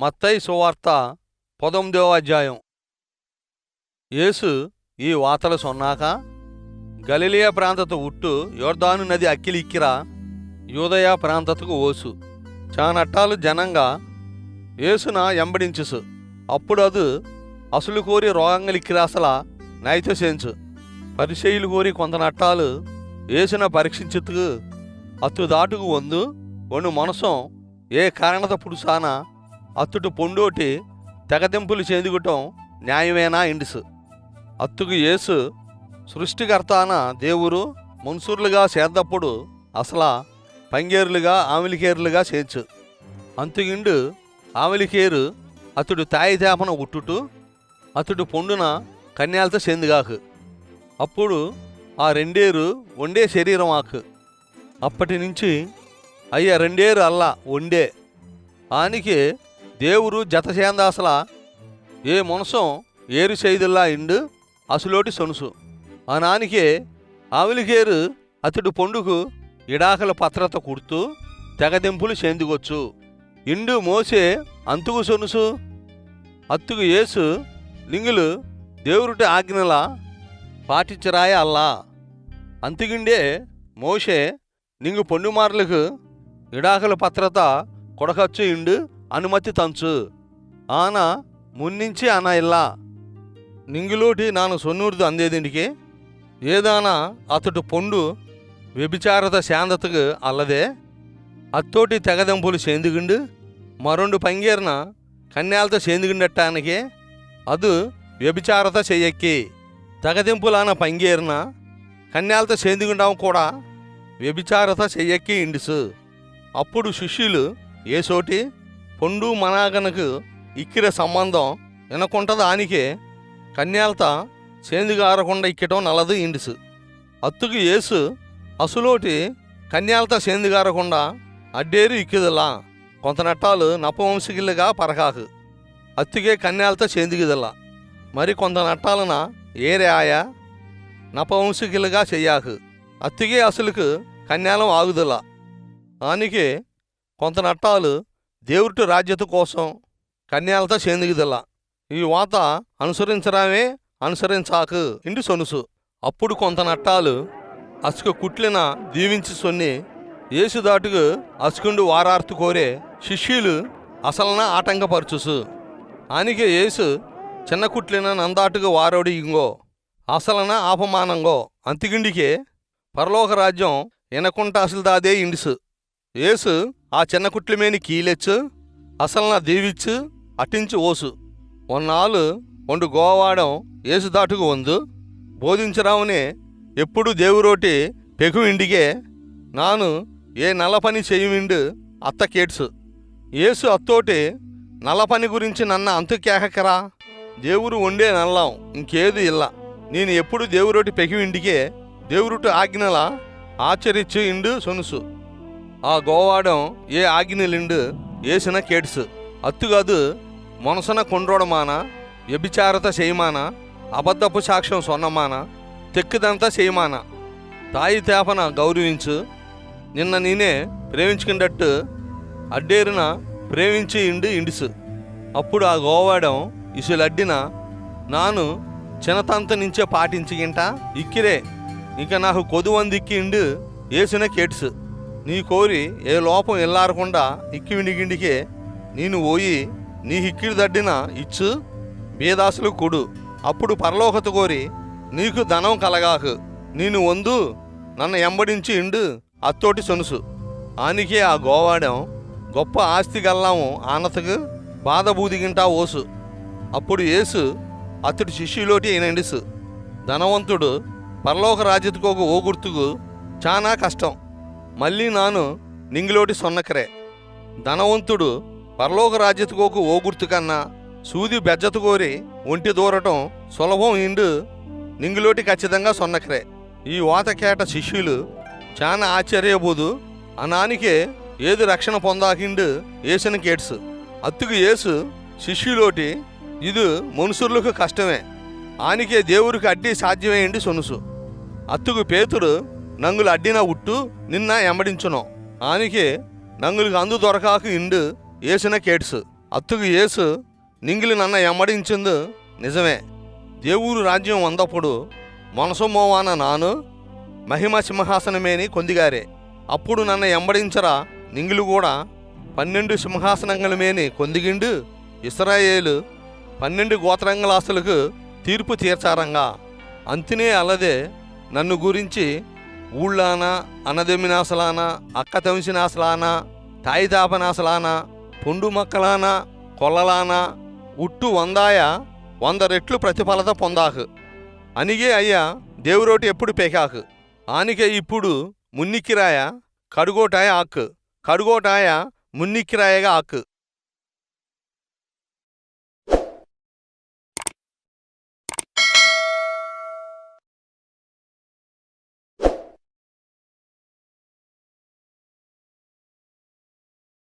మత్తయి సువార్త పొదొమ్మిదవ అధ్యాయం. యేసు ఈ వాతలు సొన్నాక గలిలియా ప్రాంతத்து ఉట్టు యోర్దాను నది అక్కిలిక్కిరా యూదయ ప్రాంతతకు ఓసు. చానట్టాలు జనంగా యేసున ఎంబడించుసు. అది అసలు కోరి రోగంగలిక్కిరాసల నైత సేంచు పరిచయులు కోరి కొంత నట్టాలు యేసున పరీక్షించుతుకు అత్తు దాటుకు వందు ఒను మనసం ఏ కారణత పుడుసానా అత్తుటు పొండోటి తెగతింపులు చేదుగుటం న్యాయమేనా ఇండిసు? అత్తుకు యేసు సృష్టికర్తాన దేవురు మున్సూర్లుగా చేద్దప్పుడు అసలా పంగేరులుగా ఆమిలికేరులుగా చేర్చు. అంతుగిండు ఆమెలికేరు అతడు తాయి తేపన ఉట్టుటు అతడు పొండున కన్యాలతో చెందుగాకు. అప్పుడు ఆ రెండేరు వండే శరీరం ఆకు అప్పటి నుంచి అయ్య రెండేరు అల్లా వండే ఆనికి దేవుడు జతసేంద అసల ఏ మనసం ఏరు ಏರು ఇండు అసలోటి సొనుసు. ఆ నానికే ఆవిలిగేరు అతడు పొండుకు ఇడాకల పత్రత కుడుతూ తెగదింపులు చెందుకొచ్చు. ఇండు మోసే అంతుకు సొనుసు అత్తుకు ఏసు లింగులు దేవురుటి ఆజ్ఞల పాటించరాయ అల్లా. అంతిగిండే మోసే నింగు పొండుమార్లకు ఇడాకల పత్రత కొడకచ్చు ఇండు అనుమతి తంచు. ఆన మున్నించి అన ఇల్లా. నింగిలోటి నాను సొన్నూరుది అందేదింటికి. ఏదానా అతడు పొండు వ్యభిచారత శాంతతకు అల్లదే. అత్తోటి తెగదెంపులు సేందుగుండు మరొండు పంగేరిన కన్యాలతో సేందుగుండటానికి అదు వ్యభిచారత చెయ్యక్కి తెగదెంపులాన పంగేరిన కన్యాలతో సేందుగుండాం కూడా వ్యభిచారత చెయ్యక్కి ఇండుసు. అప్పుడు శిష్యులు ఏసోటి పొండు మనాగనకు ఇక్కిర సంబంధం వినకుంటది ఆనికే కన్యాలత సేందుగారకుండా ఇక్కటం నలదు ఇండుసు. అత్తుకు ఏసు అసులోటి కన్యాలత సేందుగారకుండా అడ్డేరు ఇక్కిదలా. కొంత నట్టాలు నపవంశకిల్లుగా పరకాకు. అత్తుకే కన్యాలతో సేందుగిదలా మరి కొంత నట్టాలన ఏరే ఆయా నపవంశకిల్లుగా చెయ్యాకు. అత్తిగే అసలుకు కన్యాలం ఆగుదలా. ఆనికే కొంత నట్టాలు దేవుడి రాజ్యత కోసం కన్యాలతో సేందుగిదల్లా ఈ వాత అనుసరించడమే అనుసరించాకు ఇంటి సొనుసు. అప్పుడు కొంత నట్టాలు అసుక కుట్లిన దీవించి సొన్ని యేసు దాటుకు అసుకుండు వారార్తు కోరే శిష్యులు అసలన ఆటంకపరచుసు. ఆనికే యేసు చిన్న కుట్లిన నందాటుకు వారోడి ఇంగో అసలన ఆపమానంగో అంతిగిండికే పరలోక రాజ్యం వినకుంటా అసలు దాదే ఇండిసు. యేసు ఆ చిన్న కుట్లమేని కీలెచ్చు అసలు నా దీవిచ్చు అటించి ఓసు. ఒన్నాళ్ళు ఒండు గోవాడం ఏసు దాటుకు వందు. బోధించరావునే ఎప్పుడు దేవురోటి పెగు ఇండిగే నాను ఏ నల్ల పని చేయుమిండు అత్త కేట్సు. ఏసు అత్తోటి నల్ల పని గురించి నన్న అంతుకేకరా దేవురు వండే నల్లాం ఇంకేది ఇల్ల. నేను ఎప్పుడు దేవురోటి పెగు ఇండిగే దేవురుటు ఆజ్ఞల ఆచరించు ఇండు సొనుసు. ఆ గోవాడం ఏ ఆగ్నిలిండు ఏసిన కేడ్సు. అత్తుగదు మనసున కొండ్రోడమాన వ్యభిచారత చేయమాన అబద్ధపు సాక్ష్యం సొన్నమాన తెక్కుదంతా చేయమాన. తాయి తేపన గౌరవించు నిన్న నేనే ప్రేమించుకున్నట్టు అడ్డేరున ప్రేమించి ఇండు ఇండుసు. అప్పుడు ఆ గోవాడం ఇసులడ్డిన నాను చిన్నతంత నుంచే పాటించిగింట ఇక్కిరే ఇక నాకు కొదువందిక్కి ఇండు ఏసిన కేట్సు నీ కోరి ఏ లోపం ఎల్లారకుండా ఇక్కివినిగిండికే నేను పోయి నీ హిక్కిడి దడ్డిన ఇచ్చు బేదాసులు కుడు. అప్పుడు పరలోకత కోరి నీకు ధనం కలగాకు. నేను వందు నన్ను ఎంబడించి ఇండు అత్తోటి సొనుసు. ఆనికే ఆ గోవాడం గొప్ప ఆస్తి గల్లాము ఆనతకు బాధ బూదిగింటా ఓసు. అప్పుడు యేసు అతడి శిష్యులోటి అయినండిసు ధనవంతుడు పరలోక రాజ్యతకు ఓ గుర్తుకు చాలా కష్టం. మళ్ళీ నాను నింగిలోటి సొన్నకరే. ధనవంతుడు పరలోక రాజ్యతకోకు ఓ గుర్తు కన్నా సూది బెజ్జత కోరి ఒంటి దూరటం సులభం ఇండు నింగిలోటి ఖచ్చితంగా సొన్నకరే. ఈ వాతకేట శిష్యులు చాలా ఆశ్చర్యబోదు అనానికే ఏది రక్షణ పొందాకిండు ఏసిన కేట్స్. అత్తుకు ఏసు శిష్యులోటి ఇది మనుషులకు కష్టమే. ఆనికే దేవుడికి అడ్డి సాధ్యమేయండి సొనుసు. అత్తుకు పేతుడు నంగులు అడ్డిన ఉట్టు నిన్న ఎంబడించును ఆనికే నంగులకు అందు దొరకాకు ఇండు ఏసిన కేట్స్ అత్తుకు ఏసు నింగిలి నన్న ఎమ్మడించింది నిజమే. దేవుడు రాజ్యం వందప్పుడు మనసుమోవాన నాను మహిమ సింహాసనమేని కొందిగారే. అప్పుడు నన్ను ఎంబడించరా నింగిలు కూడా పన్నెండు సింహాసనంగలమేని కొందిగిండు ఇస్రాయేలు పన్నెండు గోత్రంగలాస్తులకు తీర్పు తీర్చారంగా. అంతినే అల్లదే నన్ను గురించి ఊళ్ళానా అన్నదెమ్మినాసలానా అక్క తమిసినాసలానా తాయితాపనాసలానా పొండు మక్కలానా కొల్లలానా ఉట్టు వందాయ వంద రెట్లు ప్రతిఫలత పొందాకు అనిగే అయ్యా దేవురోటి ఎప్పుడు పేకాకు ఆనికే ఇప్పుడు మున్నిక్కిరాయ కడుగోటాయ ఆక్కు. కడుగోటాయ మున్నిక్కిరాయగా ఆక్కు.